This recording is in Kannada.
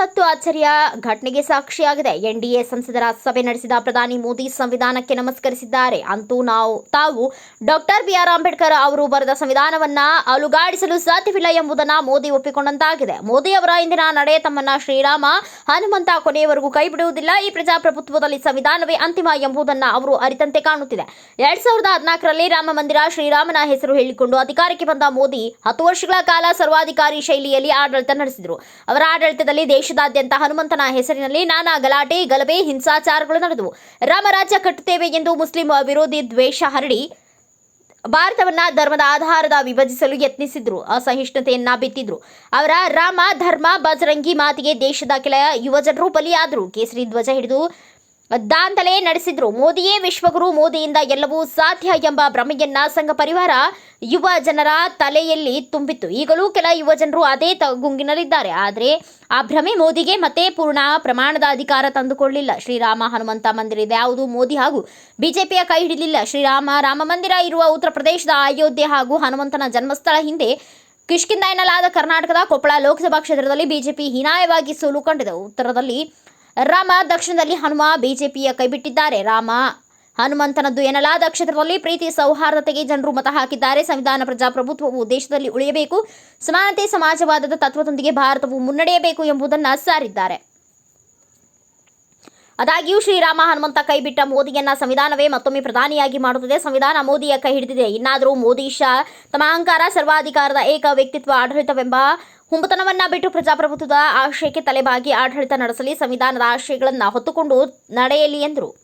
ಅಚ್ಚರಿಯ ಘಟನೆಗೆ ಸಾಕ್ಷಿಯಾಗಿದೆ. ಎನ್ಡಿಎ ಸಂಸದರ ಸಭೆ ನಡೆಸಿದ ಪ್ರಧಾನಿ ಮೋದಿ ಸಂವಿಧಾನಕ್ಕೆ ನಮಸ್ಕರಿಸಿದ್ದಾರೆ. ಅಂತೂ ನಾವು, ತಾವು ಡಾಕ್ಟರ್ ಬಿ ಆರ್ ಅಂಬೇಡ್ಕರ್ ಅವರು ಬರೆದ ಸಂವಿಧಾನವನ್ನ ಅಲುಗಾಡಿಸಲು ಸಾಧ್ಯವಿಲ್ಲ ಎಂಬುದನ್ನು ಮೋದಿ ಒಪ್ಪಿಕೊಂಡಂತಾಗಿದೆ. ಮೋದಿ ಅವರ ಇಂದಿನ ನಡೆ ತಮ್ಮನ್ನ ಶ್ರೀರಾಮ ಹನುಮಂತ ಕೊನೆಯವರೆಗೂ ಕೈಬಿಡುವುದಿಲ್ಲ. ಈ ಪ್ರಜಾಪ್ರಭುತ್ವದಲ್ಲಿ ಸಂವಿಧಾನವೇ ಅಂತಿಮ ಎಂಬುದನ್ನು ಅವರು ಅರಿತಂತೆ ಕಾಣುತ್ತಿದೆ. ಎರಡ್ ಸಾವಿರದ ಹದಿನಾಲ್ಕರಲ್ಲಿ ರಾಮ ಮಂದಿರ ಶ್ರೀರಾಮನ ಹೆಸರು ಹೇಳಿಕೊಂಡು ಅಧಿಕಾರಕ್ಕೆ ಬಂದ ಮೋದಿ ಹತ್ತು ವರ್ಷಗಳ ಕಾಲ ಸರ್ವಾಧಿಕಾರಿ ಶೈಲಿಯಲ್ಲಿ ಆಡಳಿತ ನಡೆಸಿದರು. ಅವರ ಆಡಳಿತದಲ್ಲಿ ದೇಶದಾದ್ಯಂತ ಹನುಮಂತನ ಹೆಸರಿನಲ್ಲಿ ನಾನಾ ಗಲಾಟೆ, ಗಲಭೆ, ಹಿಂಸಾಚಾರಗಳು ನಡೆದವು. ರಾಮರಾಜ್ಯ ಕಟ್ಟುತ್ತೇವೆ ಎಂದು ಮುಸ್ಲಿಂ ವಿರೋಧಿ ದ್ವೇಷ ಹರಡಿ ಭಾರತವನ್ನ ಧರ್ಮದ ಆಧಾರದ ವಿಭಜಿಸಲು ಯತ್ನಿಸಿದ್ರು. ಅಸಹಿಷ್ಣುತೆಯನ್ನ ಬಿತ್ತಿದ್ರು. ಅವರ ರಾಮ, ಧರ್ಮ, ಬಜರಂಗಿ ಮಾತಿಗೆ ದೇಶದ ಕೆಲ ಯುವಜನರು ಬಲಿಯಾದರು. ಕೇಸರಿ ಧ್ವಜ ಹಿಡಿದು ದಾಂಧಲೆ ನಡೆಸಿದ್ರು. ಮೋದಿಯೇ ವಿಶ್ವಗುರು, ಮೋದಿಯಿಂದ ಎಲ್ಲವೂ ಸಾಧ್ಯ ಎಂಬ ಭ್ರಮೆಯನ್ನ ಸಂಘ ಪರಿವಾರ ಯುವ ಜನರ ತಲೆಯಲ್ಲಿ ತುಂಬಿತ್ತು. ಈಗಲೂ ಕೆಲ ಯುವ ಜನರು ಅದೇ ತ ಗುಂಗಿನಲ್ಲಿದ್ದಾರೆ. ಆದರೆ ಆ ಭ್ರಮೆ ಮೋದಿಗೆ ಮತ್ತೆ ಪೂರ್ಣ ಪ್ರಮಾಣದ ಅಧಿಕಾರ ತಂದುಕೊಳ್ಳಿಲ್ಲ ಶ್ರೀರಾಮ ಹನುಮಂತ ಮಂದಿರ ಇದೆ ಯಾವುದು ಮೋದಿ ಹಾಗೂ ಬಿಜೆಪಿಯ ಕೈ ಹಿಡಿಲಿಲ್ಲ. ಶ್ರೀರಾಮ, ರಾಮ ಮಂದಿರ ಇರುವ ಉತ್ತರ ಪ್ರದೇಶದ ಅಯೋಧ್ಯೆ ಹಾಗೂ ಹನುಮಂತನ ಜನ್ಮಸ್ಥಳ ಹಿಂದೆ ಕಿಷ್ಕಿಂದ ಎನ್ನಲಾದ ಕರ್ನಾಟಕದ ಕೊಪ್ಪಳ ಲೋಕಸಭಾ ಕ್ಷೇತ್ರದಲ್ಲಿ ಬಿಜೆಪಿ ಹೀನಾಯವಾಗಿ ಸೋಲು ಕಂಡಿದೆ ಉತ್ತರದಲ್ಲಿ ರಾಮ ದಕ್ಷಿಣದಲ್ಲಿ ಹನುಮ ಬಿಜೆಪಿಯ ಕೈಬಿಟ್ಟಿದ್ದಾರೆ ರಾಮ ಹನುಮಂತನದ್ದು ಎನ್ನಲಾದ ಕ್ಷೇತ್ರದಲ್ಲಿ ಪ್ರೀತಿ ಸೌಹಾರ್ದತೆಗೆ ಜನರು ಮತ ಹಾಕಿದ್ದಾರೆ. ಸಂವಿಧಾನ ಪ್ರಜಾಪ್ರಭುತ್ವವು ದೇಶದಲ್ಲಿ ಉಳಿಯಬೇಕು. ಸಮಾನತೆ ಸಮಾಜವಾದದ ತತ್ವದೊಂದಿಗೆ ಭಾರತವು ಮುನ್ನಡೆಯಬೇಕು ಎಂಬುದನ್ನು ಸಾರಿದ್ದಾರೆ. ಆದಾಗ್ಯೂ ಶ್ರೀರಾಮ ಹನುಮಂತ ಕೈಬಿಟ್ಟ ಮೋದಿಯನ್ನ ಸಂವಿಧಾನವೇ ಮತ್ತೊಮ್ಮೆ ಪ್ರಧಾನಿಯಾಗಿ ಮಾಡುತ್ತದೆ. ಸಂವಿಧಾನ ಮೋದಿಯ ಕೈ ಹಿಡಿದಿದೆ. ಇನ್ನಾದರೂ ಮೋದಿ ಶಾ ತಮ್ಮ ಅಹಂಕಾರ, ಸರ್ವಾಧಿಕಾರದ ಏಕ ವ್ಯಕ್ತಿತ್ವ ಆಡಳಿತವೆಂಬ ಹುಂಬತನವನ್ನ ಬಿಟ್ಟು ಪ್ರಜಾಪ್ರಭುತ್ವದ ಆಶಯಕ್ಕೆ ತಲೆಬಾಗಿ ಆಡಳಿತ ನಡೆಸಲಿ ಸಂವಿಧಾನದ ಆಶಯಗಳನ್ನು ಹೊತ್ತುಕೊಂಡು ನಡೆಯಲಿ ಎಂದರು.